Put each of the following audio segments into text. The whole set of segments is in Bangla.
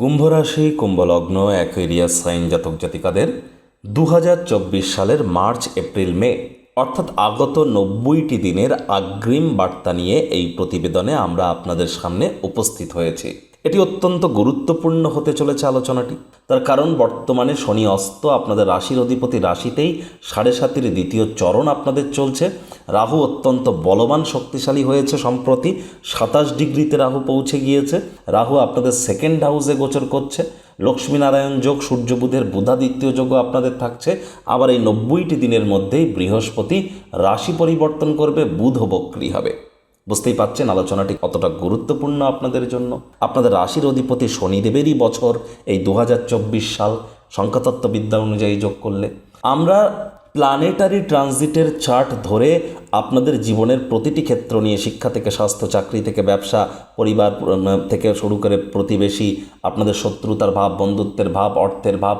কুম্ভ রাশি কুম্ভলগ্ন অ্যাকোয়ারিয়াস সাইন জাতক জাতিকাদের দু হাজার চব্বিশ সালের মার্চ, এপ্রিল, মে, অর্থাৎ আগত নব্বইটি দিনের আগ্রিম বার্তা নিয়ে এই প্রতিবেদনে আমরা আপনাদের সামনে উপস্থিত হয়েছি। এটি অত্যন্ত গুরুত্বপূর্ণ হতে চলেছে আলোচনাটি। তার কারণ, বর্তমানে শনি অস্ত, আপনাদের রাশির অধিপতি রাশিতেই সাড়ে সাতের দ্বিতীয় চরণ আপনাদের চলছে। রাহু অত্যন্ত বলবান, শক্তিশালী হয়েছে সম্প্রতি। সাতাশ ডিগ্রিতে রাহু পৌঁছে গিয়েছে। রাহু আপনাদের সেকেন্ড হাউসে গোচর করছে। লক্ষ্মীনারায়ণ যোগ সূর্য বুধের বুধাদিত্য যোগও আপনাদের থাকছে। আবার এই নব্বইটি দিনের মধ্যেই বৃহস্পতি রাশি পরিবর্তন করবে, বুধ বক্রি হবে। বুঝতেই পাচ্ছেন, আলোচনাটি কতটা গুরুত্বপূর্ণ আপনাদের জন্য। আপনাদের রাশির অধিপতি শনিদেবেরই বছর এই দু হাজার চব্বিশ সাল সংখ্যাতত্ত্ববিদ্যা অনুযায়ী যোগ করলে। আমরা প্ল্যানেটারি ট্রানজিটের চার্ট ধরে আপনাদের জীবনের প্রতিটি ক্ষেত্র নিয়ে শিক্ষা থেকে স্বাস্থ্য, চাকরি থেকে ব্যবসা, পরিবার থেকে শুরু করে প্রতিবেশী, আপনাদের শত্রুতার ভাব, বন্ধুত্বের ভাব, অর্থের ভাব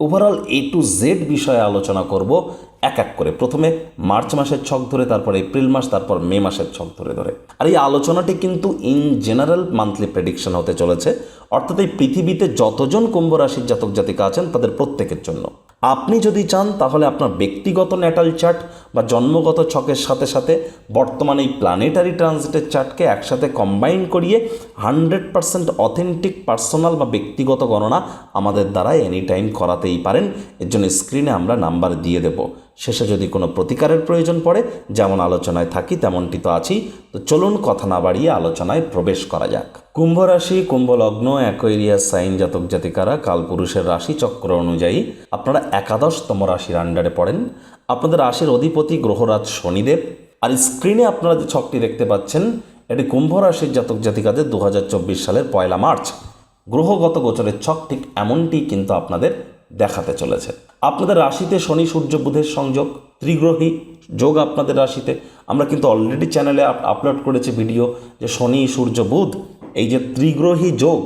ওভারঅল এ টু জেড বিষয়ে আলোচনা করব এক এক করে। প্রথমে মার্চ মাসের ছক ধরে, তারপর এপ্রিল মাস, তারপর মে মাসের ছক ধরে ধরে। আর এই আলোচনাটি কিন্তু ইন জেনারেল মান্থলি প্রেডিকশন হতে চলেছে। অর্থাৎ এই পৃথিবীতে যতজন কুম্ভ রাশির জাতক জাতিকা আছেন, তাদের প্রত্যেকের জন্য। আপনি যদি চান, তাহলে আপনার ব্যক্তিগত ন্যাটাল চার্ট বা জন্মগত ছকের সাথে সাথে বর্তমানে এই প্ল্যানেটারি ট্রানজিটের চার্টকে একসাথে কম্বাইন করিয়ে হান্ড্রেড পারসেন্ট অথেন্টিক পার্সোনাল বা ব্যক্তিগত গণনা আমাদের দ্বারা এনি টাইম করাতেই পারেন। এর জন্য স্ক্রিনে আমরা নাম্বার দিয়ে দেব। শেষে যদি কোনো প্রতিকারের প্রয়োজন পড়ে, যেমন আলোচনায় থাকি, তেমনটি তো আছেই। তো চলুন কথা না বাড়িয়ে আলোচনায় প্রবেশ করা যাক। কুম্ভ রাশি, কুম্ভ লগ্ন সাইন জাতক জাতিকারা, কালপুরুষের রাশি চক্র অনুযায়ী আপনারা একাদশতম রাশির আন্ডারে পড়েন। আপনাদের রাশির অধিপতি গ্রহরাজ শনিদেব। আর স্ক্রিনে আপনারা যে ছকটি দেখতে পাচ্ছেন, এটি কুম্ভ রাশির জাতক জাতিকাদের দু হাজার চব্বিশ সালের পয়লা মার্চ। গ্রহগত গোচরের ছক ঠিক এমনটি কিন্তু আপনাদের দেখাতে চলেছে। আপনাদের রাশিতে শনি, সূর্য, বুধের সংযোগ, ত্রিগ্রহী যোগ আপনাদের রাশিতে। আমরা কিন্তু অলরেডি চ্যানেলে আপলোড করেছি ভিডিও যে শনি, সূর্য, বুধ, এই যে ত্রিগ্রহী যোগ,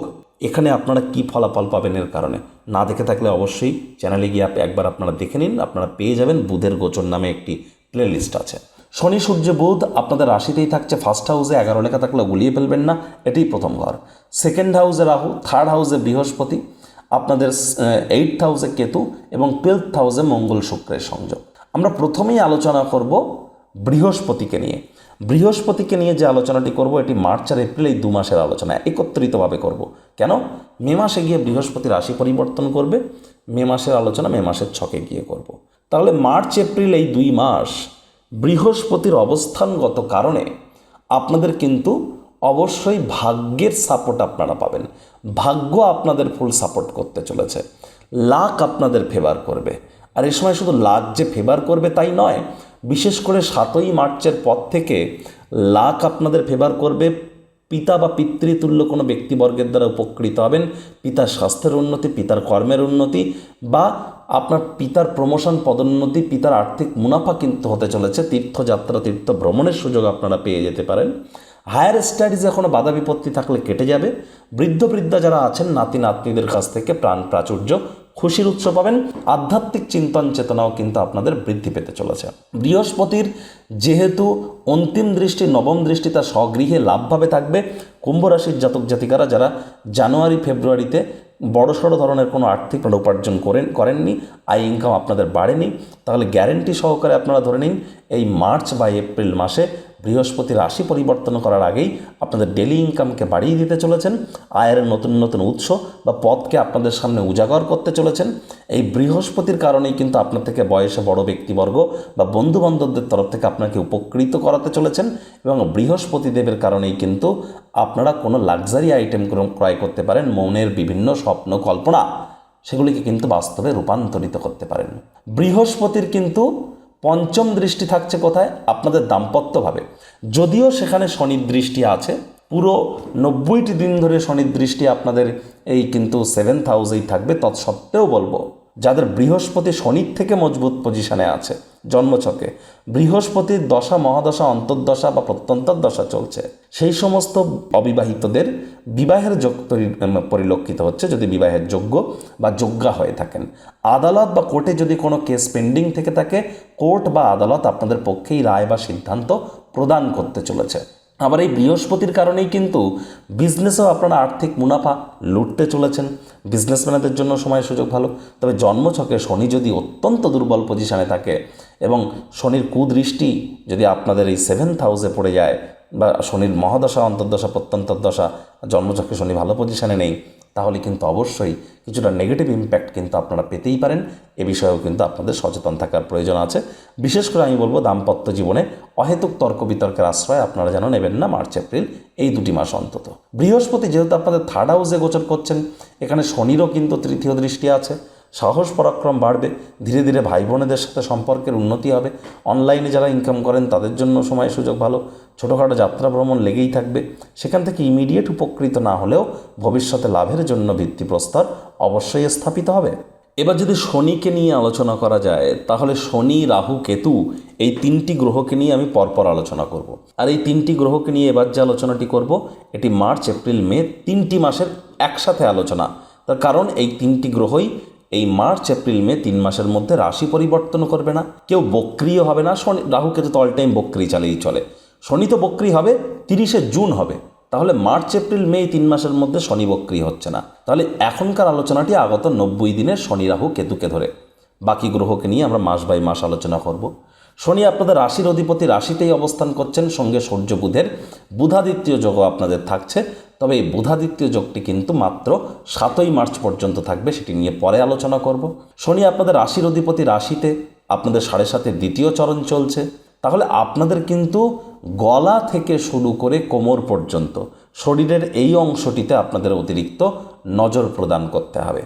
এখানে আপনারা কি ফলাফল পাবেন এর কারণে? না দেখে থাকলে অবশ্যই চ্যানেলে গিয়ে একবার আপনারা দেখে নিন, আপনারা পেয়ে যাবেন বুধের গোচর নামে একটি প্লেলিস্ট আছে। শনি, সূর্য, বুধ আপনাদের রাশিতেই থাকছে ফার্স্ট হাউসে এগারো লেখা থাকলে গুলিয়ে ফেলবেন না, এটাই প্রথম ঘর। সেকেন্ড হাউসে রাহু থার্ড হাউসে বৃহস্পতি আপনাদের এইট হাউসে কেতু এবং টুয়েলথ হাউসে মঙ্গল শুক্রের সংযোগ। আমরা প্রথমেই আলোচনা করব বৃহস্পতিকে নিয়ে। বৃহস্পতিকে নিয়ে যে আলোচনাটি করব, এটি মার্চ আর এপ্রিল এই দু মাসের আলোচনা একত্রিতভাবে করব। কেন? মে মাসে গিয়ে বৃহস্পতি রাশি পরিবর্তন করবে, মে মাসের আলোচনা মে মাসের ছকে গিয়ে করব। তাহলে মার্চ, এপ্রিল এই দুই মাস বৃহস্পতির অবস্থানগত কারণে আপনাদের কিন্তু অবশ্যই ভাগ্যের সাপোর্ট আপনারা পাবেন। ভাগ্য আপনাদের ফুল সাপোর্ট করতে চলেছে। লাক আপনাদের ফেভার করবে। আর এই সময় শুধু লাক যে ফেভার করবে তাই নয়, বিশেষ করে সাতই মার্চের পর থেকে লাক আপনাদের ফেভার করবে। পিতা বা পিতৃতুল্য কোনো ব্যক্তিবর্গের দ্বারা উপকৃত হবেন। পিতার স্বাস্থ্যের উন্নতি, পিতার কর্মের উন্নতি বা আপনার পিতার প্রমোশন পদোন্নতি, পিতার আর্থিক মুনাফা কিন্তু হতে চলেছে। তীর্থযাত্রা তীর্থ ভ্রমণের সুযোগ আপনারা পেয়ে যেতে পারেন। হায়ার স্টাডিজে কোনো বাধা বিপত্তি থাকলে কেটে যাবে। বৃদ্ধ বৃদ্ধা যারা আছেন, নাতি নাতনিদের কাছ থেকে প্রাণ প্রাচুর্য, খুশির উৎস পাবেন। আধ্যাত্মিক চিন্তন চেতনাও কিন্তু আপনাদের বৃদ্ধি পেতে চলেছে। বৃহস্পতির যেহেতু অন্তিম দৃষ্টি, নবম দৃষ্টি তার স্বগৃহে লাভভাবে থাকবে। কুম্ভ রাশির জাতক জাতিকারা যারা জানুয়ারি, ফেব্রুয়ারিতে বড়সড় ধরনের কোনো আর্থিক উপার্জন করেন, করেননি, আয় ইনকাম আপনাদের বাড়েনি, তাহলে গ্যারেন্টি সহকারে আপনারা ধরে নিন, এই মার্চ বা এপ্রিল মাসে বৃহস্পতি রাশি পরিবর্তন করার আগেই আপনাদের ডেলি ইনকামকে বাড়িয়ে দিতে চলেছেন, আয়ের নতুন নতুন উৎস বা পথকে আপনাদের সামনে উজাগর করতে চলেছেন। এই বৃহস্পতির কারণেই কিন্তু আপনার থেকে বয়সে বড় ব্যক্তিবর্গ বা বন্ধু বান্ধবদের তরফ থেকে আপনাকে উপকৃত করাতে চলেছেন এবং বৃহস্পতি দেবের কারণেই কিন্তু আপনারা কোনো লাক্সারি আইটেম ক্রয় করতে পারেন, মনের বিভিন্ন স্বপ্ন, কল্পনা, সেগুলিকে কিন্তু বাস্তবে রূপান্তরিত করতে পারেন। বৃহস্পতির কিন্তু পঞ্চম দৃষ্টি থাকছে কোথায়? আপনাদের দাম্পত্যভাবে। যদিও সেখানে শনির দৃষ্টি আছে, পুরো নব্বইটি দিন ধরে শনির দৃষ্টি আপনাদের এই কিন্তু সেভেন্থ হাউসেই থাকবে। তৎসত্ত্বেও বলব, যাদের বৃহস্পতি শনির থেকে মজবুত পজিশনে আছে জন্মছকে। বৃহস্পতির দশা, মহাদশা, অন্তর্দশা বা প্রত্যন্তর দশা চলছে। সেই সমস্ত অবিবাহিতদের বিবাহের যোগ পরিলক্ষিত হচ্ছে যদি বিবাহের যোগ্য বা যোগ্যা হয়ে থাকেন। আদালত বা কোর্টে যদি কোনো কেস পেন্ডিং থেকে থাকে, কোর্ট বা আদালত আপনাদের পক্ষেই রায় বা সিদ্ধান্ত প্রদান করতে চলেছে। আবার এই বৃহস্পতির কারণেই কিন্তু বিজনেসেও আপনারা আর্থিক মুনাফা লুটতে চলেছেন। বিজনেসম্যানদের জন্য সময় সুযোগ ভালো। তবে জন্মছকে শনি যদি অত্যন্ত দুর্বল পজিশানে থাকে এবং শনির কুদৃষ্টি যদি আপনাদের এই সেভেন্থ হাউসে পড়ে যায় বা শনির মহাদশা, অন্তর্দশা প্রত্যন্তর দশা জন্মছকে শনি ভালো পজিশানে নেই, তাহলে কিন্তু অবশ্যই কিছুটা নেগেটিভ ইম্প্যাক্ট কিন্তু আপনারা পেতেই পারেন। এ বিষয়েও কিন্তু আপনাদের সচেতন থাকার প্রয়োজন আছে। বিশেষ করে আমি বলব দাম্পত্য জীবনে অহেতুক তর্ক বিতর্কের আশ্রয় আপনারা যেন নেবেন না মার্চ, এপ্রিল, এই দুটি মাস অন্তত। বৃহস্পতি যেহেতু আপনাদের থার্ড হাউসে গোচর করছেন, এখানে শনিরও কিন্তু তৃতীয় দৃষ্টি আছে। সাহস, পরাক্রম বাড়বে। ধীরে ধীরে ভাই বোনেদের সাথে সম্পর্কের উন্নতি হবে। অনলাইনে যারা ইনকাম করেন, তাদের জন্য সময়, সুযোগ ভালো। ছোটোখাটো যাত্রা ভ্রমণ লেগেই থাকবে। সেখান থেকে ইমিডিয়েট উপকৃত না হলেও ভবিষ্যতে লাভের জন্য ভিত্তিপ্রস্তর অবশ্যই স্থাপিত হবে। এবার যদি শনিকে নিয়ে আলোচনা করা যায়, তাহলে শনি, রাহু, কেতু এই তিনটি গ্রহকে নিয়ে আমি পরপর আলোচনা করব। আর এই তিনটি গ্রহকে নিয়ে এবার যে আলোচনাটি করব, এটি মার্চ, এপ্রিল, মে তিনটি মাসের একসাথে আলোচনা। তার কারণ এই তিনটি গ্রহই এই মার্চ, এপ্রিল, মে তিন মাসের মধ্যে রাশি পরিবর্তন করবে না। কেউ বক্রিও হবে না। শনি রাহুকে তো অল টাইম বক্রি চালিয়েই চলে। শনি তো বক্রি হবে, তিরিশে জুন হবে। তাহলে মার্চ, এপ্রিল, মে তিন মাসের মধ্যে শনি বক্রি হচ্ছে না। তাহলে এখনকার আলোচনাটি আগত নব্বই দিনের শনি, রাহু, কেতুকে ধরে। বাকি গ্রহকে নিয়ে আমরা মাস বাই মাস আলোচনা করব। শনি আপনাদের রাশির অধিপতি রাশিতেই অবস্থান করছেন। সঙ্গে সূর্য, বুধের বুধাদিত্য যোগ আপনাদের থাকছে। তবে এই বুধাদিত্য যোগটি কিন্তু মাত্র সাতই মার্চ পর্যন্ত থাকবে, সেটি নিয়ে পরে আলোচনা করব। শনি আপনাদের রাশির অধিপতি রাশিতে, আপনাদের সাড়ে সাথে দ্বিতীয় চরণ চলছে। তাহলে আপনাদের কিন্তু গলা থেকে শুরু করে কোমর পর্যন্ত শরীরের এই অংশটিতে আপনাদের অতিরিক্ত নজর প্রদান করতে হবে।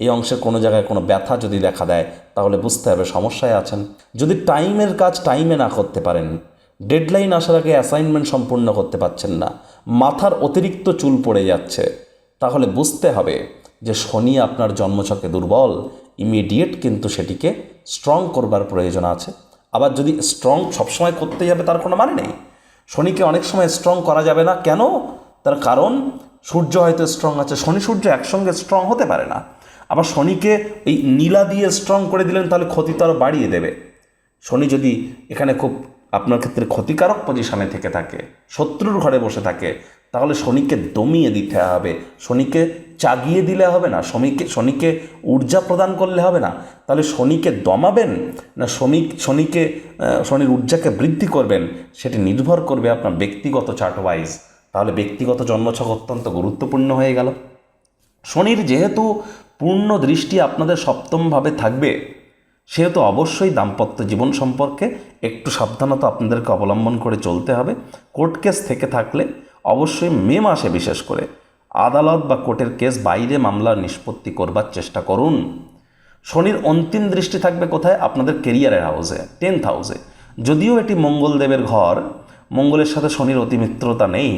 এই অংশে কোনো জায়গায় কোনো ব্যথা যদি দেখা দেয়, তাহলে বুঝতে হবে সমস্যায় আছেন। যদি টাইমের কাজ টাইমে না করতে পারেন ডেডলাইন আসার আগে অ্যাসাইনমেন্ট সম্পূর্ণ করতে পারছেন না। মাথার অতিরিক্ত চুল পড়ে যাচ্ছে। তাহলে বুঝতে হবে যে শনি আপনার জন্মছকে দুর্বল, ইমিডিয়েট কিন্তু সেটিকে স্ট্রং করবার প্রয়োজন আছে। আবার যদি স্ট্রং সবসময় করতে যাবে, তার কোনো মানে নেই। শনিকে অনেক সময় স্ট্রং করা যাবে না। কেন? তার কারণ, সূর্য হয়তো স্ট্রং আছে। শনি, সূর্য একসঙ্গে স্ট্রং হতে পারে না। আবার শনিকে এই নীলা দিয়ে স্ট্রং করে দিলেন, তাহলে ক্ষতি তো আরও বাড়িয়ে দেবে। শনি যদি এখানে খুব আপনার ক্ষেত্রে ক্ষতিকারক পজিশনে থেকে থাকে, শত্রুর ঘরে বসে থাকে, তাহলে শনিকে দমিয়ে দিতে হবে, শনিকে চাগিয়ে দিলে হবে না, শনিকে শনিকে ঊর্জা প্রদান করলে হবে না, তাহলে শনিকে দমাবেন না শনি, শনিকে শনির ঊর্জাকে বৃদ্ধি করবেন, সেটি নির্ভর করবে আপনার ব্যক্তিগত চার্ট ওয়াইজ তাহলে ব্যক্তিগত জন্মছক অত্যন্ত গুরুত্বপূর্ণ হয়ে গেল। শনির যেহেতু পূর্ণ দৃষ্টি আপনাদের সপ্তমভাবে থাকবে সেহেতু অবশ্যই দাম্পত্য জীবন সম্পর্কে একটু সাবধানতা আপনাদেরকে অবলম্বন করে চলতে হবে। কোর্ট কেস থেকে থাকলে অবশ্যই মে মাসে বিশেষ করে আদালত বা কোর্টের কেস বাইরে মামলার নিষ্পত্তি করবার চেষ্টা করুন। শনির অন্তিম দৃষ্টি থাকবে কোথায়? আপনাদের কেরিয়ারের হাউসে টেন্থ হাউসে যদিও এটি মঙ্গলদেবের ঘর, মঙ্গলের সাথে শনির অতিমিত্রতা নেই,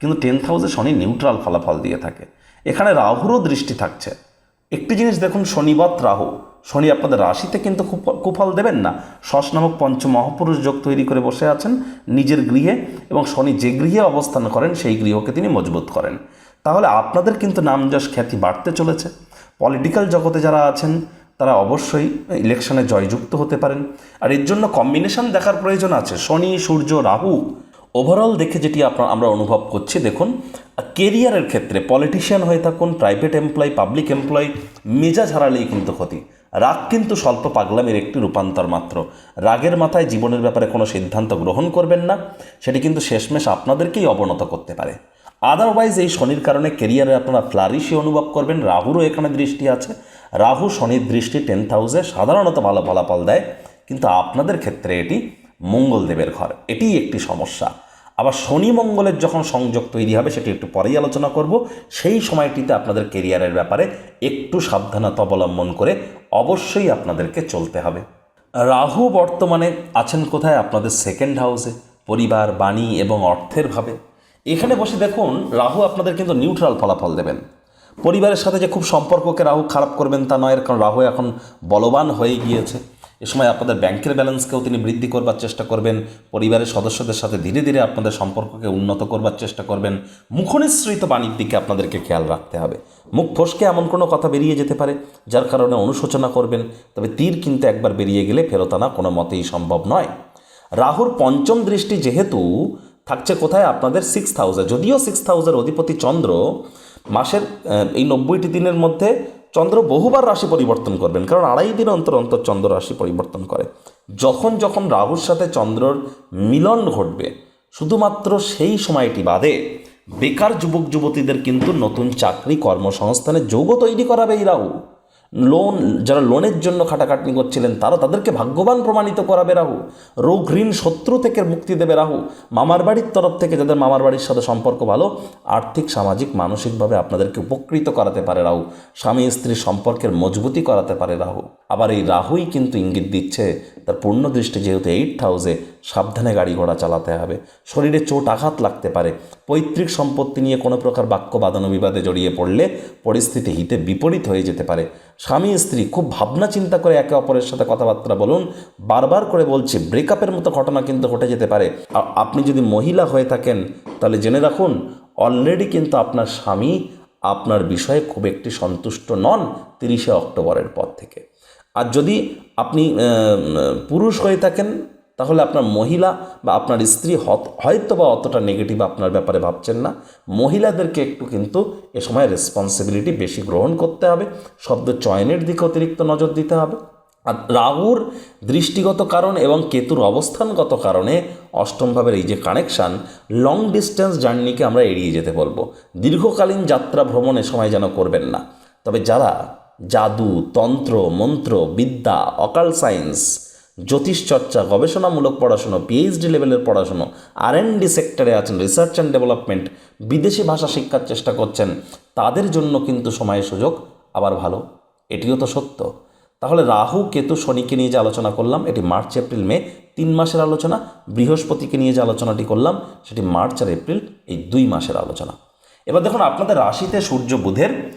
কিন্তু টেন্থ হাউসে শনি নিউট্রাল ফলাফল দিয়ে থাকে। এখানে রাহুরও দৃষ্টি থাকছে। একটি জিনিস দেখুন শনিবত রাহু। শনি আপনাদের রাশিতে কিন্তু কুফ- কুফল দেবেন না। শশ নামক পঞ্চ মহাপুরুষ যোগ তৈরি করে বসে আছেন নিজের গৃহে এবং শনি যে গৃহে অবস্থান করেন, সেই গৃহকে তিনি মজবুত করেন। তাহলে আপনাদের কিন্তু নাম যশ খ্যাতি বাড়তে চলেছে। পলিটিক্যাল জগতে যারা আছেন, তারা অবশ্যই ইলেকশনে জয়যুক্ত হতে পারেন। আর এর জন্য কম্বিনেশন দেখার প্রয়োজন আছে। শনি, সূর্য, রাহু ওভারঅল দেখে যেটি আপনার আমরা অনুভব করছি, দেখুন কেরিয়ারের ক্ষেত্রে পলিটিশিয়ান হয়ে থাকুন প্রাইভেট এমপ্লয় পাবলিক এমপ্লয় মেজাজ হারালেই কিন্তু ক্ষতি। রাগ কিন্তু স্বল্প পাগলামের একটি রূপান্তর মাত্র। রাগের মাথায় জীবনের ব্যাপারে কোনো সিদ্ধান্ত গ্রহণ করবেন না। সেটি কিন্তু শেষমেশ আপনাদেরকেই অবনত করতে পারে। আদারওয়াইজ এই শনির কারণে কেরিয়ারে আপনারা ফ্লারিশি অনুভব করবেন। রাহুরও এখানে দৃষ্টি আছে। রাহু শনির দৃষ্টি টেন্থ হাউসে সাধারণত ভালো ফলাফল দেয়। কিন্তু আপনাদের ক্ষেত্রে এটি মঙ্গলদেবের ঘর। এটিই একটি সমস্যা। আবার শনি মঙ্গলের যখন সংযোগ তৈরি হবে, সেটি একটু পরেই আলোচনা করব। সেই সময়টিতে আপনাদের কেরিয়ারের ব্যাপারে একটু সাবধানতা অবলম্বন করে অবশ্যই আপনাদেরকে চলতে হবে। রাহু বর্তমানে আছেন কোথায়? আপনাদের সেকেন্ড হাউসে পরিবার, বাণী এবং অর্থের ভাবে। এখানে বসে দেখুন, রাহু আপনাদের কিন্তু নিউট্রাল ফলাফল দেবেন। পরিবারের সাথে যে খুব সম্পর্ককে রাহু খারাপ করবেন তা নয়, কারণ রাহু এখন বলবান হয়ে গিয়েছে। এ সময় আপনাদের ব্যাংকের ব্যালেন্সকেও তিনি বৃদ্ধি করবার চেষ্টা করবেন, পরিবারের সদস্যদের সাথে ধীরে ধীরে আপনাদের সম্পর্ককে উন্নত করবার চেষ্টা করবেন। মুখনিসৃত বাণীর দিকে আপনাদেরকে খেয়াল রাখতে হবে। মুখ ফসকে এমন কোনো কথা বেরিয়ে যেতে পারে, যার কারণে অনুশোচনা করবেন, তবে তীর কিন্তু একবার বেরিয়ে গেলে ফেরত আনা কোনো মতেই সম্ভব নয়। রাহুর পঞ্চম দৃষ্টি যেহেতু, থাকছে কোথায় আপনাদের সিক্স হাউসে যদিও সিক্স হাউসের অধিপতি চন্দ্র, মাসের এই নব্বইটি দিনের মধ্যে চন্দ্র বহুবার রাশি পরিবর্তন করবেন, কারণ আড়াই দিন অন্তর অন্তর চন্দ্র রাশি পরিবর্তন করে। যখন যখন রাহুর সাথে চন্দ্রর মিলন ঘটবে, শুধুমাত্র সেই সময়টি বাদে বেকার যুবক যুবতীদের কিন্তু নতুন চাকরি কর্মসংস্থানের যোগও তৈরি করাবে এই রাহু। লোন, যারা লোনের জন্য খাটাখাটনি করছিলেন, তারা তাদেরকে ভাগ্যবান প্রমাণিত করাবে রাহু। রোগ ঋণ শত্রু থেকে মুক্তি দেবে রাহু। মামার বাড়ির তরফ থেকে যাদের মামার বাড়ির সাথে সম্পর্ক ভালো, আর্থিক, সামাজিক, মানসিকভাবে আপনাদেরকে উপকৃত করাতে পারে রাহু। স্বামী স্ত্রীর সম্পর্কের মজবুতি করাতে পারে রাহু। আবার এই রাহুই কিন্তু ইঙ্গিত দিচ্ছে, তার পূর্ণ দৃষ্টি যেহেতু এইট হাউসে সাবধানে গাড়ি ঘোড়া চালাতে হবে। শরীরে চোট আঘাত লাগতে পারে। পৈতৃক সম্পত্তি নিয়ে কোনো প্রকার বাক্য বাদন বিবাদে জড়িয়ে পড়লে পরিস্থিতি হিতে বিপরীত হয়ে যেতে পারে। স্বামী, স্ত্রী খুব ভাবনা চিন্তা করে একে অপরের সাথে কথাবার্তা বলুন, বারবার করে বলছি ব্রেকআপের মতো ঘটনা কিন্তু ঘটে যেতে পারে। আপনি যদি মহিলা হয়ে থাকেন, তাহলে জেনে রাখুন অলরেডি কিন্তু আপনার স্বামী আপনার বিষয়ে খুব একটি সন্তুষ্ট নন তিরিশে অক্টোবরের পর থেকে। আর যদি আপনি পুরুষ হয়ে থাকেন তাহলে আপনার মহিলা বা আপনার স্ত্রী হয়তো বা অতটা নেগেটিভ আপনার ব্যাপারে ভাবছেন না। মহিলাদেরকে একটু কিন্তু এ সময় রেসপন্সিবিলিটি বেশি গ্রহণ করতে হবে। শব্দ চয়নের দিকে অতিরিক্ত নজর দিতে হবে। আর রাহুর দৃষ্টিগত কারণ এবং কেতুর অবস্থানগত কারণে অষ্টম ভাবের এই যে কানেকশান লং ডিস্টেন্স জার্নিকে আমরা এড়িয়ে যেতে বলব। দীর্ঘকালীন যাত্রা ভ্রমণ এ সময় যেন করবেন না। তবে যারা জাদু, তন্ত্র, মন্ত্র, বিদ্যা অকাল সায়েন্স জ্যোতিষ চর্চা গবেষণামূলক পড়াশুনো পিএইচডি লেভেলের পড়াশুনো আর ডি সেক্টরে আছেন রিসার্চ অ্যান্ড ডেভেলপমেন্ট বিদেশি ভাষা শিক্ষার চেষ্টা করছেন। তাদের জন্য কিন্তু সময়ের সুযোগ আবার ভালো। এটিও তো সত্য। তাহলে রাহু, কেতু, শনিকে নিয়ে যে আলোচনা করলাম, এটি মার্চ, এপ্রিল, মে, তিন মাসের আলোচনা। বৃহস্পতিকে নিয়ে যে আলোচনাটি করলাম, সেটি মার্চ আর এপ্রিল, এই দুই মাসের আলোচনা। এবার দেখুন, আপনাদের রাশিতে সূর্য, বুধের,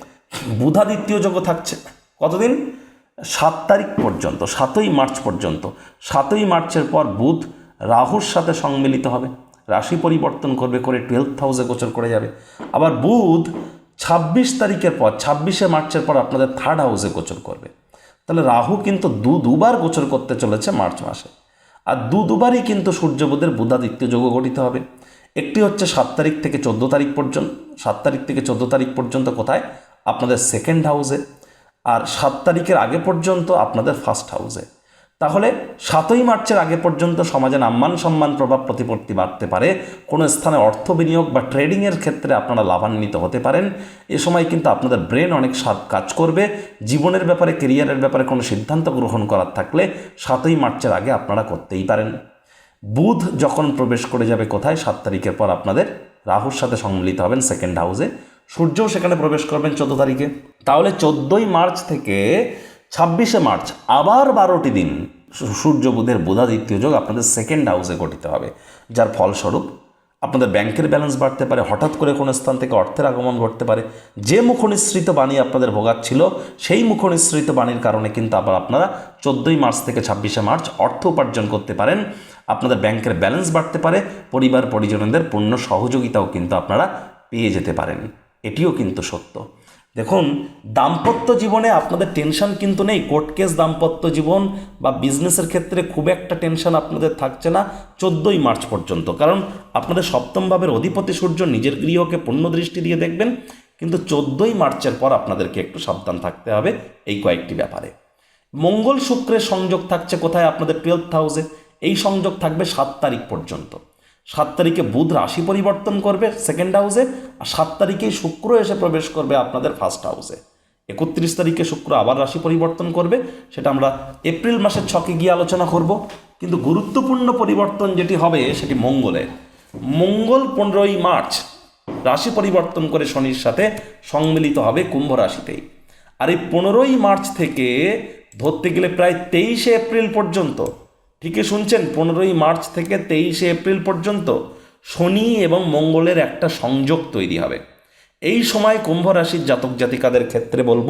বুধাদিত্য যোগ্য থাকছে। কতদিন? সাত তারিখ পর্যন্ত, সাতই মার্চ পর্যন্ত, সাতই মার্চের পর বুধ রাহুর সাথে সম্মিলিত হবে। রাশি পরিবর্তন করবে করে টুয়েলভ হাউসে গোচর করে যাবে। আবার বুধ ছাব্বিশ তারিখের পর, ছাব্বিশে মার্চের পর আপনাদের থার্ড হাউসে গোচর করবে। তাহলে রাহু কিন্তু দু দুবার গোচর করতে চলেছে মার্চ মাসে। আর দু দুবারই কিন্তু সূর্যবুধের বুধাদিত্য যোগ গঠিত হবে। একটি হচ্ছে সাত তারিখ থেকে চোদ্দ তারিখ পর্যন্ত, সাত তারিখ থেকে চোদ্দ তারিখ পর্যন্ত কোথায়? আপনাদের সেকেন্ড হাউসে আর সাত তারিখের আগে পর্যন্ত আপনাদের ফার্স্ট হাউসে তাহলে সাতই মার্চের আগে পর্যন্ত সমাজে নাম্মান সম্মান প্রভাব প্রতিপত্তি বাড়তে পারে, কোনো স্থানে অর্থ বিনিয়োগ বা ট্রেডিংয়ের ক্ষেত্রে আপনারা লাভান্বিত হতে পারেন। এ সময় কিন্তু আপনাদের ব্রেন অনেক সাত কাজ করবে। জীবনের ব্যাপারে কেরিয়ারের ব্যাপারে কোনো সিদ্ধান্ত গ্রহণ করার থাকলে সাতই মার্চের আগে আপনারা করতেই পারেন। বুধ যখন প্রবেশ করে যাবে কোথায়, সাত তারিখের পর আপনাদের রাহুর সাথে সম্মিলিত হবেন সেকেন্ড হাউসে সূর্যও সেখানে প্রবেশ করবেন চোদ্দ তারিখে। তাহলে চোদ্দোই মার্চ থেকে ছাব্বিশে মার্চ, আবার বারোটি দিন সূর্য বুধের বুধাদিত্য যোগ আপনাদের সেকেন্ড হাউসে গঠিত হবে। যার ফলস্বরূপ আপনাদের ব্যাংকের ব্যালেন্স বাড়তে পারে, হঠাৎ করে কোনো স্থান থেকে অর্থের আগমন ঘটতে পারে। যে মুখনিসৃত বাণী আপনাদের ভোগাচ্ছিল, সেই মুখনিসৃত বাণীর কারণে কিন্তু আবার আপনারা চোদ্দোই মার্চ থেকে ছাব্বিশে মার্চ অর্থ উপার্জন করতে পারেন। আপনাদের ব্যাংকের ব্যালেন্স বাড়তে পারে, পরিবার, পরিজনদের পূর্ণ সহযোগিতাও কিন্তু আপনারা পেয়ে যেতে পারেন। এটিও কিন্তু সত্য। দেখুন, দাম্পত্য জীবনে আপনাদের টেনশন কিন্তু নেই। কোর্ট কেস দাম্পত্য জীবন বা বিজনেসের ক্ষেত্রে খুব একটা টেনশন আপনাদের থাকছে না চোদ্দোই মার্চ পর্যন্ত। কারণ আপনাদের সপ্তম ভাবের অধিপতি সূর্য নিজের গৃহকে পূর্ণ দৃষ্টি দিয়ে দেখবেন। কিন্তু চোদ্দোই মার্চের পর আপনাদেরকে একটু সাবধান থাকতে হবে এই কয়েকটি ব্যাপারে। মঙ্গল শুক্রের সংযোগ থাকছে কোথায় আপনাদের টুয়েলথ হাউসে এই সংযোগ থাকবে সাত তারিখ পর্যন্ত। সাত তারিখে বুধ রাশি পরিবর্তন করবে সেকেন্ড হাউসে আর সাত তারিখেই শুক্র এসে প্রবেশ করবে আপনাদের ফার্স্ট হাউসে একত্রিশ তারিখে শুক্র আবার রাশি পরিবর্তন করবে, সেটা আমরা এপ্রিল মাসের ছকে গিয়ে আলোচনা করব। কিন্তু গুরুত্বপূর্ণ পরিবর্তন যেটি হবে, সেটি মঙ্গলের। মঙ্গল পনেরোই মার্চ, রাশি পরিবর্তন করে শনির সাথে সম্মিলিত হবে কুম্ভ রাশিতেই। আর এই পনেরোই মার্চ থেকে ধরতে গেলে প্রায় তেইশে এপ্রিল পর্যন্ত ঠিকই শুনছেন, পনেরোই মার্চ থেকে তেইশে এপ্রিল পর্যন্ত শনি এবং মঙ্গলের একটা সংযোগ তৈরি হবে। এই সময় কুম্ভ রাশির জাতক জাতিকাদের ক্ষেত্রে বলব,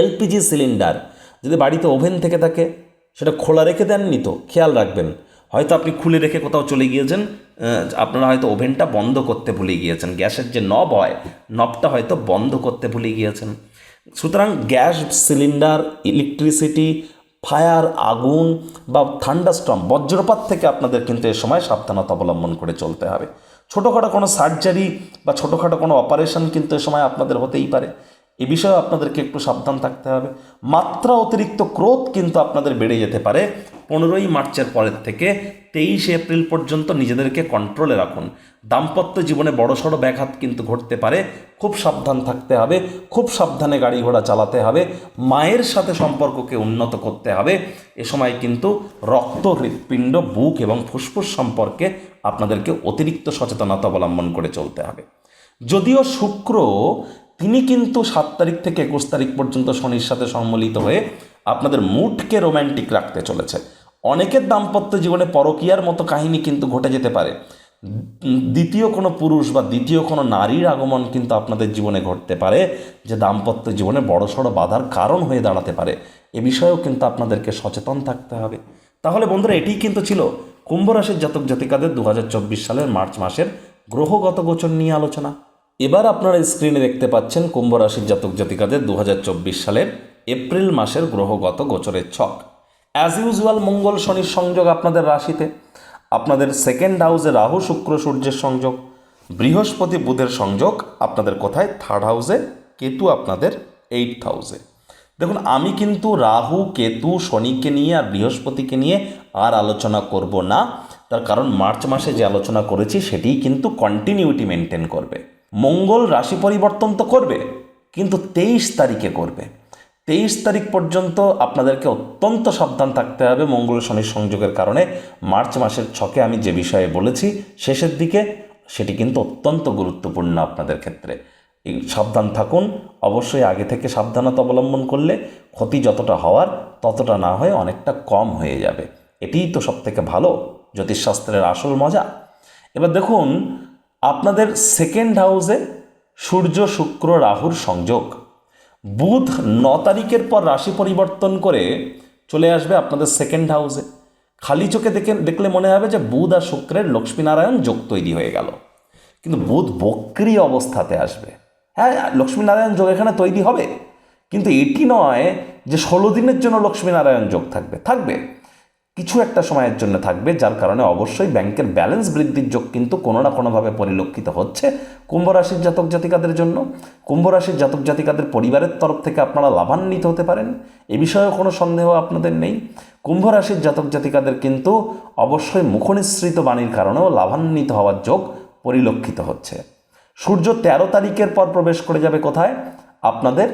এলপিজি সিলিন্ডার, যদি বাড়িতে ওভেন থেকে থাকে, সেটা খোলা রেখে দেননি তো, খেয়াল রাখবেন। হয়তো আপনি খুলে রেখে কোথাও চলে গিয়েছেন আপনারা হয়তো ওভেনটা বন্ধ করতে ভুলে গিয়েছেন, গ্যাসের যে নব হয়, নবটা হয়তো বন্ধ করতে ভুলে গিয়েছেন। সুতরাং গ্যাস, সিলিন্ডার, ইলেকট্রিসিটি ফায়ার, আগুন বা থান্ডাস্ট্রম, বজ্রপাত থেকে আপনাদের কিন্তু এ সময় সাবধানতা অবলম্বন করে চলতে হবে। ছোটোখাটো কোনো সার্জারি বা ছোটোখাটো কোনো অপারেশন কিন্তু এ সময় আপনাদের হতেই পারে। এ বিষয়ে আপনাদেরকে একটু সাবধান থাকতে হবে। মাত্রা অতিরিক্ত ক্রোধ কিন্তু আপনাদের বেড়ে যেতে পারে। পনেরোই মার্চের পরের থেকে তেইশে এপ্রিল পর্যন্ত নিজেদেরকে কন্ট্রোলে রাখুন। দাম্পত্য জীবনে বড়সড় ব্যাঘাত কিন্তু ঘটতে পারে। খুব সাবধান থাকতে হবে, খুব সাবধানে গাড়ি ঘোড়া চালাতে হবে, মায়ের সাথে সম্পর্ককে উন্নত করতে হবে। এ সময় কিন্তু রক্ত, হৃৎপিণ্ড, বুক এবং ফুসফুস সম্পর্কে আপনাদেরকে অতিরিক্ত সচেতনতা অবলম্বন করে চলতে হবে। যদিও শুক্র তিনি কিন্তু সাত তারিখ থেকে একুশ তারিখ পর্যন্ত শনির সাথে সম্মিলিত হয়ে আপনাদের মুডকে রোম্যান্টিক রাখতে চলেছে। অনেকের দাম্পত্য জীবনে পরকীয়ার মতো কাহিনী কিন্তু ঘটে যেতে পারে। দ্বিতীয় কোনো পুরুষ বা দ্বিতীয় কোনো নারীর আগমন কিন্তু আপনাদের জীবনে ঘটতে পারে, যে দাম্পত্য জীবনে বড়সড় বাধার কারণ হয়ে দাঁড়াতে পারে। এ বিষয়েও কিন্তু আপনাদেরকে সচেতন থাকতে হবে। তাহলে বন্ধুরা, এটিই কিন্তু ছিল কুম্ভ রাশির জাতক জাতিকাদের দু হাজার চব্বিশ সালের মার্চ মাসের গ্রহগত গোচর নিয়ে আলোচনা। এবার আপনারা স্ক্রিনে দেখতে পাচ্ছেন কুম্ভ রাশির জাতক জাতিকাদের দু হাজার চব্বিশ সালের এপ্রিল মাসের গ্রহগত গোচরের ছক। অ্যাজ ইউজুয়াল মঙ্গল শনির সংযোগ আপনাদের রাশিতে। আপনাদের সেকেন্ড হাউসে রাহু, শুক্র, সূর্যের সংযোগ, বৃহস্পতি বুধের সংযোগ, আপনাদের কোথায়? থার্ড হাউসে কেতু আপনাদের এইট হাউসে দেখুন, আমি কিন্তু রাহু, কেতু, শনিকে নিয়ে আর বৃহস্পতিকে নিয়ে আর আলোচনা করব না। তার কারণ মার্চ মাসে যে আলোচনা করেছি, সেটিই কিন্তু কন্টিনিউটি মেনটেন করবে। মঙ্গল রাশি পরিবর্তন তো করবে, কিন্তু তেইশ তারিখে করবে। তেইশ তারিখ পর্যন্ত আপনাদেরকে অত্যন্ত সাবধান থাকতে হবে মঙ্গল শনির সংযোগের কারণে। মার্চ মাসের ছকে আমি যে বিষয়ে বলেছি, শেষের দিকে সেটি কিন্তু অত্যন্ত গুরুত্বপূর্ণ আপনাদের ক্ষেত্রে। সাবধান থাকুন, অবশ্যই আগে থেকে সাবধানতা অবলম্বন করলে ক্ষতি যতটা হওয়ার ততটা না হয়ে অনেকটা কম হয়ে যাবে। এটিই তো সবথেকে ভালো, জ্যোতিষশাস্ত্রের আসল মজা। এবার দেখুন, আপনাদের সেকেন্ড হাউসে সূর্য, শুক্র, রাহুর সংযোগ। বুধ ন তারিখের পর রাশি পরিবর্তন করে চলে আসবে আপনাদের সেকেন্ড হাউসে খালি চোখে দেখে দেখলে মনে হবে যে বুধ আর শুক্রের লক্ষ্মীনারায়ণ যোগ তৈরি হয়ে গেল। কিন্তু বুধ বক্রি অবস্থাতে আসবে। হ্যাঁ লক্ষ্মীনারায়ণ যোগ এখানে তৈরি হবে। কিন্তু এটি নয় যে ষোলো দিনের জন্য লক্ষ্মীনারায়ণ যোগ থাকবে। থাকবে। কিছু একটা সময়ের জন্য থাকবে, যার কারণে অবশ্যই ব্যাংকের ব্যালেন্স বৃদ্ধির যোগ কিন্তু কোনো না কোনোভাবে পরিলক্ষিত হচ্ছে কুম্ভ রাশির জাতক জাতিকাদের জন্য। কুম্ভ রাশির জাতক জাতিকাদের পরিবারের তরফ থেকে আপনারা লাভান্বিত হতে পারেন, এ বিষয়েও কোনো সন্দেহ আপনাদের নেই। কুম্ভ রাশির জাতক জাতিকাদের কিন্তু অবশ্যই মুখনিসৃত বাণীর কারণেও লাভান্বিত হওয়ার যোগ পরিলক্ষিত হচ্ছে। সূর্য তেরো তারিখের পর প্রবেশ করে যাবে কোথায়? আপনাদের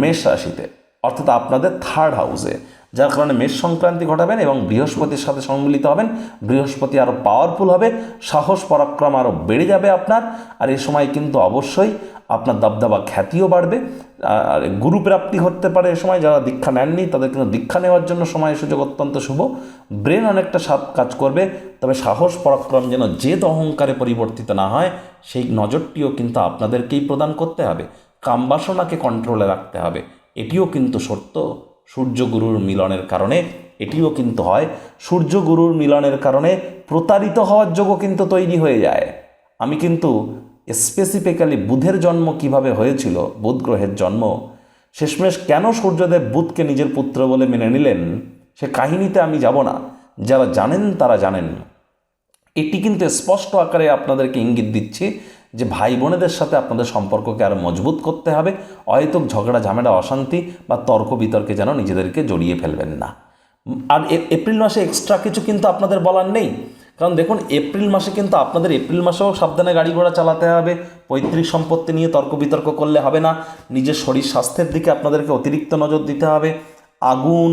মেষ রাশিতে, অর্থাৎ আপনাদের থার্ড হাউসে যার কারণে মেষ সংক্রান্তি ঘটাবেন এবং বৃহস্পতির সাথে সম্মিলিত হবেন। বৃহস্পতি আরও পাওয়ারফুল হবে, সাহস, পরাক্রম আরও বেড়ে যাবে আপনার। আর এই সময় কিন্তু অবশ্যই আপনার দাবদাবা খ্যাতিও বাড়বে। আর গুরু প্রাপ্তি হতে পারে এ সময়, যারা দীক্ষা নেননি তাদের কিন্তু দীক্ষা নেওয়ার জন্য সময় সুযোগ অত্যন্ত শুভ। ব্রেন অনেকটা সাপ কাজ করবে, তবে সাহস, পরাক্রম যেন জেদ, অহংকারে পরিবর্তিত না হয়, সেই নজরটিও কিন্তু আপনাদেরকেই প্রদান করতে হবে। কামবাসনাকে কন্ট্রোলে রাখতে হবে। এটিও কিন্তু সত্য। সূর্যগুরুর মিলনের কারণে, এটিও কিন্তু হয়, সূর্যগুরুর মিলনের কারণে প্রতারিত হওয়ার যোগও কিন্তু তৈরি হয়ে যায়। আমি কিন্তু স্পেসিফিক্যালি বুধের জন্ম কীভাবে হয়েছিল, বুধ গ্রহের জন্ম, শেষমেশ কেন সূর্যদেব বুধকে নিজের পুত্র বলে মেনে নিলেন, সে কাহিনীতে আমি যাব না। যারা জানেন, তারা জানেন। এটি কিন্তু স্পষ্ট আকারে আপনাদেরকে ইঙ্গিত দিচ্ছি যে ভাই বোনেদের সাথে আপনাদের সম্পর্ককে আরও মজবুত করতে হবে, অহেতুক ঝগড়া, ঝামেলা, অশান্তি বা তর্ক বিতর্কে যেন নিজেদেরকে জড়িয়ে ফেলবেন না। আর এপ্রিল মাসে এক্সট্রা কিছু কিন্তু আপনাদের বলার নেই। কারণ দেখুন, এপ্রিল মাসে কিন্তু আপনাদের এপ্রিল মাসেও সাবধানে গাড়ি ঘোড়া চালাতে হবে, পৈতৃক সম্পত্তি নিয়ে তর্ক বিতর্ক করলে হবে না, নিজের শরীর স্বাস্থ্যের দিকে আপনাদেরকে অতিরিক্ত নজর দিতে হবে, আগুন,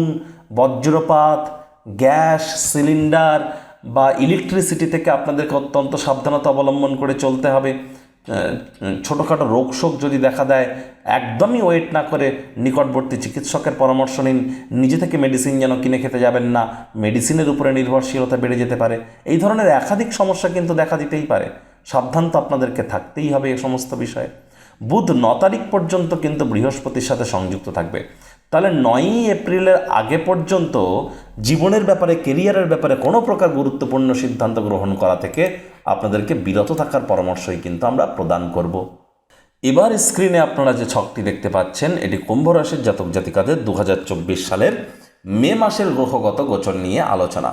বজ্রপাত, গ্যাস, সিলিন্ডার বা ইলেকট্রিসিটি থেকে আপনাদেরকে অত্যন্ত সাবধানতা অবলম্বন করে চলতে হবে। ছোটোখাটো রোগ শোক যদি দেখা দেয়, একদমই ওয়েট না করে নিকটবর্তী চিকিৎসকের পরামর্শ নিন। নিজে থেকে মেডিসিন যেন কিনে খেতে যাবেন না। মেডিসিনের উপরে নির্ভরশীলতা বেড়ে যেতে পারে। এই ধরনের একাধিক সমস্যা কিন্তু দেখা দিতেই পারে। সাবধান তো আপনাদেরকে থাকতেই হবে এ সমস্ত বিষয়ে। বুধ ন তারিখ পর্যন্ত কিন্তু বৃহস্পতির সাথে সংযুক্ত থাকবে। তাহলে নয়ই এপ্রিলের আগে পর্যন্ত জীবনের ব্যাপারে কেরিয়ারের ব্যাপারে কোনো প্রকার গুরুত্বপূর্ণ সিদ্ধান্ত গ্রহণ করা থেকে আপনাদেরকে বিরত থাকার পরামর্শই কিন্তু আমরা প্রদান করব। এবার স্ক্রিনে আপনারা যে ছকটি দেখতে পাচ্ছেন, এটি কুম্ভ রাশির জাতক জাতিকাদের দু হাজার চব্বিশ সালের মে মাসের গ্রহগত গোচর নিয়ে আলোচনা।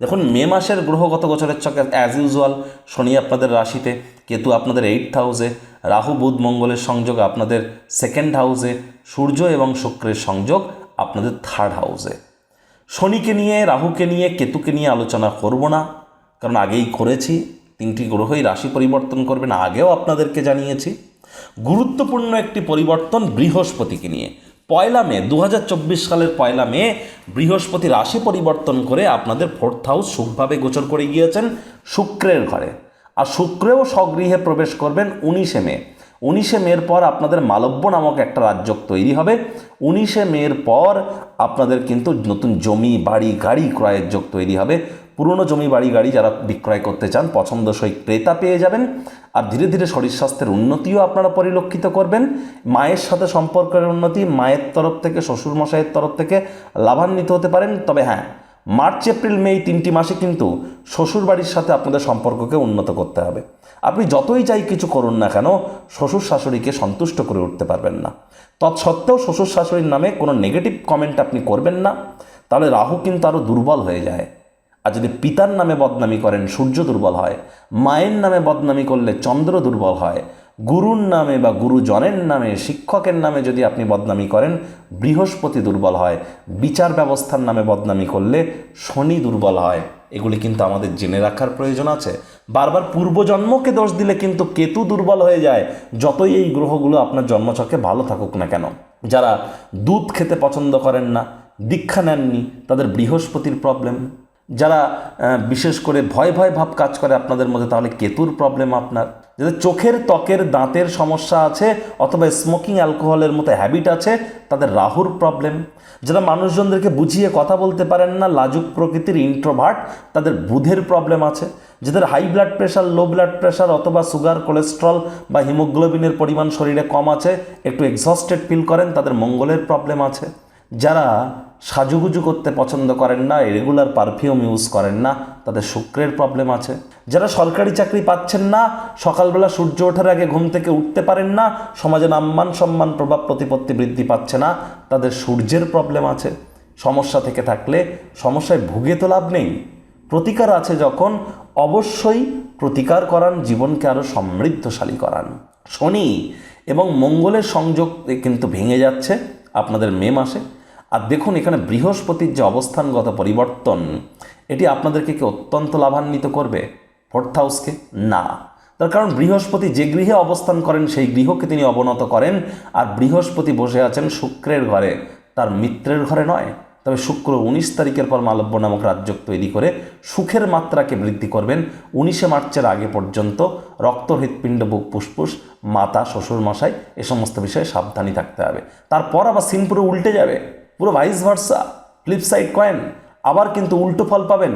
দেখুন, মে মাসের গ্রহগত গোচরের চক্রে অ্যাজ ইউজুয়াল শনি আপনাদের রাশিতে, কেতু আপনাদের এইট হাউসে রাহু, বুধ, মঙ্গলের সংযোগ আপনাদের সেকেন্ড হাউসে সূর্য এবং শুক্রের সংযোগ আপনাদের থার্ড হাউসে শনিকে নিয়ে, রাহুকে নিয়ে, কেতুকে নিয়ে আলোচনা করব না, কারণ আগেই করেছি, তিনটি গ্রহই রাশি পরিবর্তন করবে না, আগেও আপনাদেরকে জানিয়েছি। গুরুত্বপূর্ণ একটি পরিবর্তন বৃহস্পতিকে নিয়ে। পয়লা মে দু হাজার চব্বিশ সালের পয়লা মে, বৃহস্পতি রাশি পরিবর্তন করে আপনাদের ফোর্থ হাউস সুখভাবে গোচর করে গিয়েছেন শুক্রের ঘরে। আর শুক্রেও স্বগৃহে প্রবেশ করবেন উনিশে মে। উনিশে মের পর আপনাদের মালব্য নামক একটা রাজ্য তৈরি হবে। উনিশে মের পর আপনাদের কিন্তু নতুন জমি, বাড়ি, গাড়ি ক্রয়ের যোগ তৈরি হবে। পুরনো জমি, বাড়ি, গাড়ি যারা বিক্রয় করতে চান, পছন্দসই ক্রেতা পেয়ে যাবেন। আর ধীরে ধীরে শরীর স্বাস্থ্যের উন্নতিও আপনারা পরিলক্ষিত করবেন। মায়ের সাথে সম্পর্কের উন্নতি, মায়ের তরফ থেকে, শ্বশুরমশাইয়ের তরফ থেকে লাভান্বিত হতে পারেন। তবে হ্যাঁ মার্চ, এপ্রিল, মে এই তিনটি মাসে কিন্তু শ্বশুর বাড়ির সাথে আপনাদের সম্পর্ককে উন্নত করতে হবে। আপনি যতই চাই কিছু করুন না কেন, শ্বশুর শাশুড়িকে সন্তুষ্ট করে উঠতে পারবেন না। তৎসত্ত্বেও শ্বশুর শাশুড়ির নামে কোনো নেগেটিভ কমেন্ট আপনি করবেন না। তাহলে রাহু কিন্তু আরও দুর্বল হয়ে যায়। আর যদি পিতার নামে বদনামি করেন, সূর্য দুর্বল হয়। মায়ের নামে বদনামি করলে চন্দ্র দুর্বল হয়। গুরুর নামে বা গুরুজনের নামে, শিক্ষকের নামে যদি আপনি বদনামি করেন, বৃহস্পতি দুর্বল হয়। বিচার ব্যবস্থার নামে বদনামি করলে শনি দুর্বল হয়। এগুলি কিন্তু আমাদের জেনে রাখার প্রয়োজন আছে। বারবার পূর্বজন্মকে দোষ দিলে কিন্তু কেতু দুর্বল হয়ে যায়, যতই এই গ্রহগুলো আপনার জন্মছকে ভালো থাকুক না কেন। যারা দুধ খেতে পছন্দ করেন না, দীক্ষা নেননি, তাদের বৃহস্পতির প্রবলেম। যারা বিশেষ করে ভয় ভয় ভাব কাজ করে আপনাদের মধ্যে, তাহলে কেতুর প্রবলেম আপনার। যাদের চোখের ত্বকের দাঁতের সমস্যা আছে, অথবা স্মোকিং অ্যালকোহলের মতো হ্যাবিট আছে, তাদের রাহুর প্রবলেম যারা মানুষজনদেরকে বুঝিয়ে কথা বলতে পারেন না, লাজুক প্রকৃতির ইন্ট্রোভার্ট তাদের বুধের প্রবলেম আছে। যাদের high blood pressure low blood pressure অথবা সুগার কোলেস্ট্রল বা হিমোগ্লোবিনের পরিমাণ শরীরে কম আছে, একটু এক্সস্টেড ফিল করেন, তাদের মঙ্গলের প্রবলেম আছে। যারা সাজুগুজু করতে পছন্দ করেন না, রেগুলার পারফিউম ইউজ করেন না, তাদের শুক্রের প্রবলেম আছে। যারা সরকারি চাকরি পাচ্ছেন না, সকালবেলা সূর্য ওঠার আগে ঘুম থেকে উঠতে পারেন না, সমাজে নাম্মান সম্মান, প্রভাব প্রতিপত্তি বৃদ্ধি পাচ্ছে না, তাদের সূর্যের প্রবলেম আছে। সমস্যা থেকে থাকলে সমস্যায় ভুগে তো লাভ নেই। প্রতিকার আছে যখন অবশ্যই প্রতিকার করান, জীবনকে আরও সমৃদ্ধশালী করান। শনি এবং মঙ্গলের সংযোগ কিন্তু ভেঙে যাচ্ছে। আপনাদের মে মাসে আর দেখুন, এখানে বৃহস্পতির যে অবস্থানগত পরিবর্তন, এটি আপনাদেরকে কি অত্যন্ত লাভান্বিত করবে? ফোর্থ হাউসকে না। তার কারণ, বৃহস্পতি যে গৃহে অবস্থান করেন, সেই গৃহকে তিনি অবনত করেন, আর বৃহস্পতি বসে আছেন শুক্রের ঘরে। তার মিত্রের ঘরে নয়। তবে শুক্র উনিশ তারিখের পর মালব্য নামক রাজ্য তৈরি করে সুখের মাত্রাকে বৃদ্ধি করবেন। উনিশে মার্চের আগে পর্যন্ত রক্ত হৃৎপিণ্ড বুক ফুসফুস, মাতা শ্বশুর মশাই এ সমস্ত বিষয়ে সাবধানী থাকতে হবে। তারপর আবার সিন পুরো উল্টে যাবে। পুরো vice versa flip side coin আবার কিন্তু উল্টো ফল পাবেন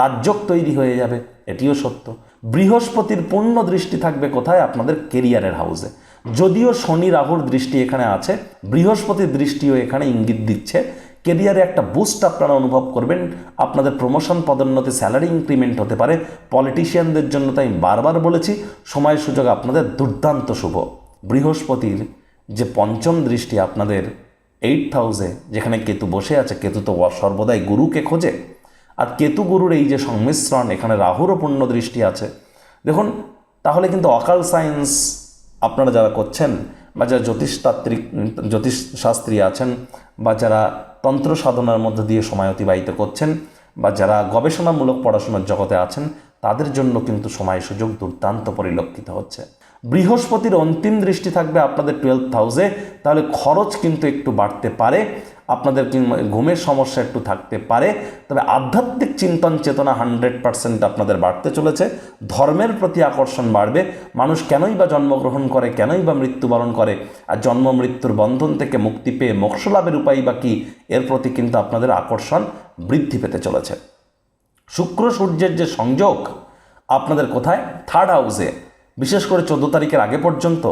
রাজ্যক তৈরি হয়ে যাবে, এটিও সত্য। বৃহস্পতির পূর্ণ দৃষ্টি থাকবে কোথায়? আপনাদের কেরিয়ারের হাউসে যদিও শনি রাহুর দৃষ্টি এখানে আছে, বৃহস্পতির দৃষ্টিও এখানে ইঙ্গিত দিচ্ছে। কেরিয়ারে একটা বুস্ট আপনারা অনুভব করবেন, আপনাদের প্রমোশন পদোন্নতি স্যালারি ইনক্রিমেন্ট হতে পারে পলিটিশিয়ানদের জন্য তাই বারবার বলেছি, সময় সুযোগ আপনাদের দুর্দান্ত শুভ। বৃহস্পতির যে পঞ্চম দৃষ্টি আপনাদের এইট হাউসে যেখানে কেতু বসে আছে, কেতু তো সর্বদাই গুরুকে খোঁজে। আর কেতু গুরুর এই যে সংমিশ্রণ, এখানে রাহুরও পূর্ণ দৃষ্টি আছে। দেখুন, তাহলে কিন্তু অকাল সায়েন্স, আপনারা যারা করছেন, বা যারা জ্যোতিষতাত্ত্বিক, জ্যোতিষশাস্ত্রী আছেন, বা যারা তন্ত্র সাধনার মধ্যে দিয়ে সময় অতিবাহিত করছেন, বা যারা গবেষণামূলক পড়াশোনার জগতে আছেন, তাদের জন্য কিন্তু সময় সুযোগ দুর্দান্ত পরিলক্ষিত হচ্ছে। বৃহস্পতির অন্তিম দৃষ্টি থাকবে আপনাদের টুয়েলভ হাউসে তাহলে খরচ কিন্তু একটু বাড়তে পারে, আপনাদের ঘুমের সমস্যা একটু থাকতে পারে। তবে আধ্যাত্মিক চিন্তন চেতনা হান্ড্রেড পার্সেন্ট আপনাদের বাড়তে চলেছে। ধর্মের প্রতি আকর্ষণ বাড়বে। মানুষ কেনই বা জন্মগ্রহণ করে, কেনই বা মৃত্যুবরণ করে, আর জন্ম মৃত্যুর বন্ধন থেকে মুক্তি পেয়ে মোক্ষ লাভের উপায় বা কী, এর প্রতি কিন্তু আপনাদের আকর্ষণ বৃদ্ধি পেতে চলেছে। শুক্র সূর্যের যে সংযোগ, আপনাদের কোথায়? থার্ড হাউসে বিশেষ করে চোদ্দ তারিখের আগে পর্যন্ত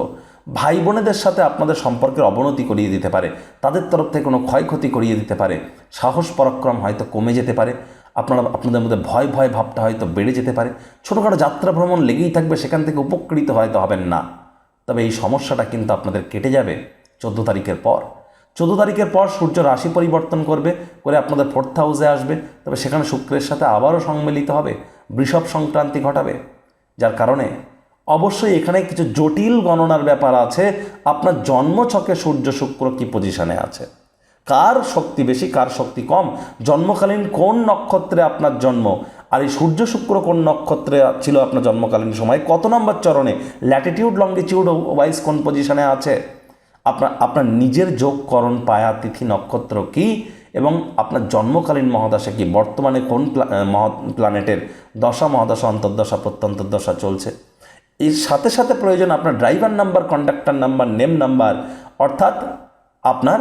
ভাই বোনেদের সাথে আপনাদের সম্পর্কের অবনতি করিয়ে দিতে পারে, তাদের তরফ থেকে কোনো ক্ষয়ক্ষতি করিয়ে দিতে পারে, সাহস পরাক্রম হয়তো কমে যেতে পারে, আপনারা, আপনাদের মধ্যে ভয় ভয় ভাবটা হয়তো বেড়ে যেতে পারে। ছোটোখাটো যাত্রা ভ্রমণ লেগেই থাকবে, সেখান থেকে উপকৃত হয়তো হবেন না। তবে এই সমস্যাটা কিন্তু আপনাদের কেটে যাবে চোদ্দ তারিখের পর। চোদ্দ তারিখের পর সূর্য রাশি পরিবর্তন করবে, করে আপনাদের ফোর্থ হাউসে আসবে, তবে সেখানে শুক্রের সাথে আবারও সম্মিলিত হবে, বৃষভ সংক্রান্তি ঘটাবে। যার কারণে অবশ্যই এখানে কিছু জটিল গণনার ব্যাপার আছে। আপনার জন্মছকে সূর্য শুক্র কি পজিশনে আছে? কার শক্তি বেশি, কার শক্তি কম? জন্মকালীন কোন নক্ষত্রে আপনার জন্ম? আর এই সূর্য শুক্র কোন নক্ষত্রে ছিল আপনার জন্মকালীন সময়? কত নম্বর চরণে? ল্যাটিটিউড লঙ্গিটিউড ওয়াইজ কোন পজিশনে আছে? আপনার আপনার নিজের যোগকরণ পায়া তিথি নক্ষত্র কি? এবং আপনার জন্মকালীন মহাদশা কি? বর্তমানে কোন মহা প্ল্যানেটের দশা, মহাদশা, অন্তর্দশা, প্রত্যন্তর্দশা চলছে? এর সাথে সাথে প্রয়োজন আপনার driver number conductor number name number অর্থাৎ আপনার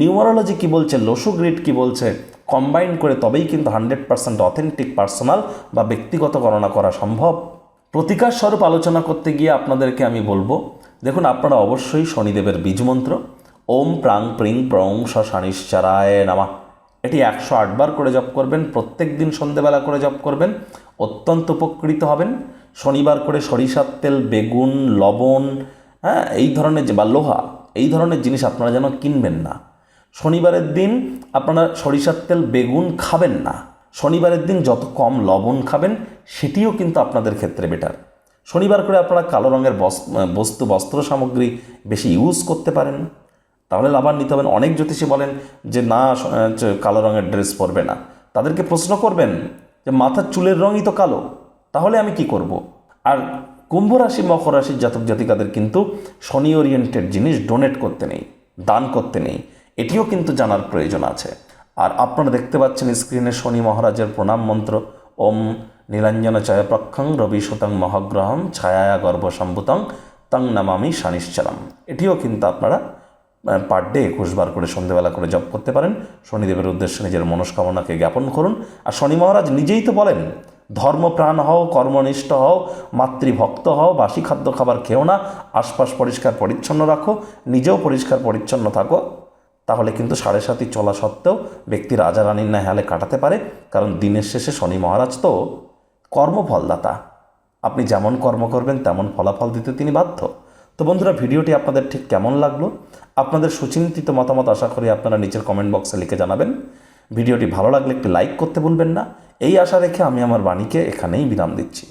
নিউমারোলজি কী বলছে লসু গ্রিড কী বলছে কম্বাইন করে তবেই কিন্তু হান্ড্রেড পার্সেন্ট অথেন্টিক পার্সোনাল বা ব্যক্তিগত গণনা করা সম্ভব। প্রতিকার স্বরূপ আলোচনা করতে গিয়ে আপনাদেরকে আমি বলব, দেখুন আপনারা অবশ্যই শনিদেবের বীজমন্ত্র ওম প্রাং প্রিং প্রং স শানিশ্চারায় নামা। এটি একশো আটবার করে জপ করবেন প্রত্যেক দিন সন্ধেবেলা করে জপ করবেন, অত্যন্ত উপকৃত হবেন। শনিবার করে সরিষার তেল, বেগুন, লবণ হ্যাঁ এই ধরনের যে বা লোহা, এই ধরনের জিনিস আপনারা যেন কিনবেন না। শনিবারের দিন আপনারা সরিষার তেল, বেগুন খাবেন না। শনিবারের দিন যত কম লবণ খাবেন, সেটিও কিন্তু আপনাদের ক্ষেত্রে বেটার শনিবার করে আপনারা কালো রঙের বস- বস্তু, বস্ত্র সামগ্রী বেশি ইউজ করতে পারেন। তাহলে লাভার নিতে হবেন। অনেক জ্যোতিষী বলেন যে, না কালো রঙের ড্রেস পরবে না। তাদেরকে প্রশ্ন করবেন যে, মাথার চুলের রঙই তো কালো। তাহলে আমি কি করব। আর কুম্ভ রাশি, মকর রাশির জাতক জাতিকাদের কিন্তু শনি ওরিয়েন্টেড জিনিস ডোনেট করতে নেই, দান করতে নেই, এটিও কিন্তু জানার প্রয়োজন আছে। আর আপনারা দেখতে পাচ্ছেন স্ক্রিনে শনি মহারাজের প্রণাম মন্ত্র, ওম নীলাঞ্জন চয় প্রক্ষং রবি সুতং মহাগ্রহম ছায়া গর্ভ সম্ভুতং তং নামামি শানিশ্চরম এটিও কিন্তু আপনারা পার ডে একুশ বার করে সন্ধেবেলা করে জপ করতে পারেন। শনিদেবের উদ্দেশ্যে নিজের মনস্কামনাকে জ্ঞাপন করুন। আর শনি মহারাজ নিজেই তো বলেন ধর্মপ্রাণ হও, কর্মনিষ্ঠ হও, মাতৃভক্ত হও, বাসি খাদ্য খাবার খেও না, আশপাশ পরিষ্কার পরিচ্ছন্ন রাখো, নিজেও পরিষ্কার পরিচ্ছন্ন থাকো। তাহলে কিন্তু সাড়ে সাতই চলা সত্ত্বেও ব্যক্তি রাজা রানীর ন্যায় হালে কাটাতে পারে, কারণ দিনের শেষে শনি মহারাজ তো কর্মফলদাতা। আপনি যেমন কর্ম করবেন, তেমন ফলাফল দিতে তিনি বাধ্য। তো বন্ধুরা, ভিডিওটি আপনাদের ঠিক কেমন লাগল? আপনাদের সুচিন্তিত মতামত আশা করি আপনারা নিচের কমেন্ট বক্সে লিখে জানাবেন। ভিডিওটি ভালো লাগলে একটি লাইক করতে ভুলবেন না। এই আশা রেখে আমি আমার বাণীকে এখানেই বিরাম দিচ্ছি।